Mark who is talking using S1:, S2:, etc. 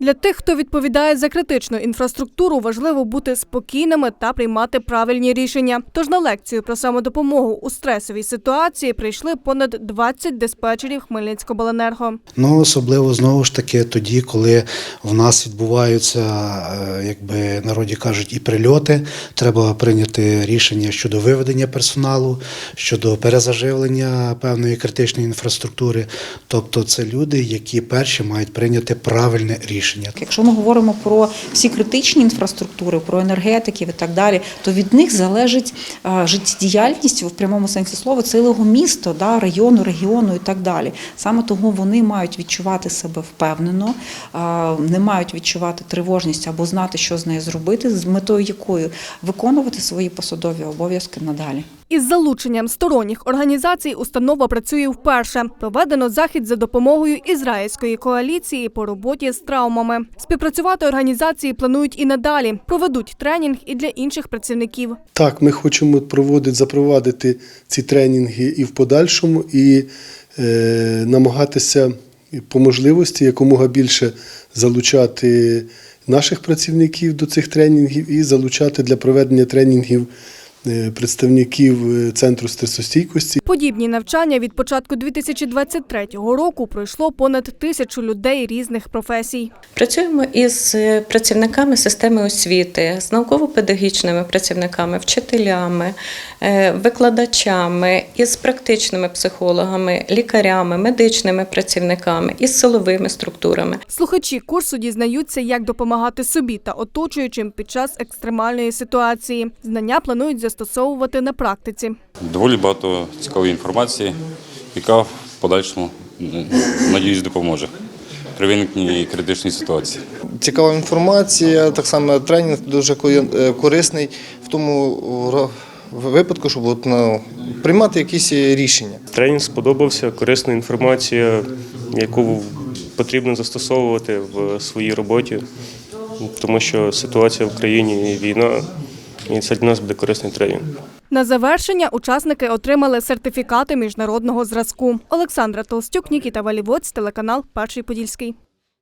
S1: Для тих, хто відповідає за критичну інфраструктуру, важливо бути спокійними та приймати правильні рішення. Тож на лекцію про самодопомогу у стресовій ситуації прийшли понад 20 диспетчерів Хмельницькобленерго.
S2: Ну, особливо знову ж таки тоді, коли в нас відбуваються, е, як би народі кажуть, і прильоти. Треба прийняти рішення щодо виведення персоналу, щодо перезаживлення певної критичної інфраструктури. Тобто, це люди, які перші мають прийняти правильне рішення.
S3: Якщо ми говоримо про всі критичні інфраструктури, про енергетиків і так далі, то від них залежить життєдіяльність в прямому сенсі слова цілого міста, да, району, регіону і так далі. Саме тому вони мають відчувати себе впевнено, не мають відчувати тривожність або знати, що з нею зробити, з метою якою виконувати свої посадові обов'язки надалі.
S1: Із залученням сторонніх організацій установа працює вперше. Проведено захід за допомогою ізраїльської коаліції по роботі з травмами. Співпрацювати організації планують і надалі. Проведуть тренінг і для інших працівників.
S4: Так, ми хочемо проводити, запровадити ці тренінги і в подальшому, і е, намагатися по можливості якомога більше залучати наших працівників до цих тренінгів і залучати для проведення тренінгів представників е, центру стресостійкості.
S1: Подібні навчання від початку 2023 року пройшло понад тисячу людей різних професій.
S5: Працюємо із е, працівниками системи освіти, з науково-педагогічними працівниками, вчителями, е, викладачами, із практичними психологами, лікарями, медичними працівниками, із силовими структурами.
S1: Слухачі курсу дізнаються, як допомагати собі та оточуючим під час екстремальної ситуації. Знання планують застосовувати на практиці.
S6: Доволі багато цікавої інформації, яка в подальшому, надіюсь, допоможе при виникненні критичної ситуації.
S7: Цікава інформація, так само тренінг дуже е, корисний в тому випадку, щоб от, ну, приймати якісь рішення.
S8: Тренінг сподобався, корисна інформація, яку потрібно застосовувати в своїй роботі, тому що ситуація в країні війна, і це для нас буде корисний тренінг.
S1: На завершення учасники отримали сертифікати міжнародного зразку. Олександра Толстюк, Нікіта Валівоць, телеканал Перший Подільський.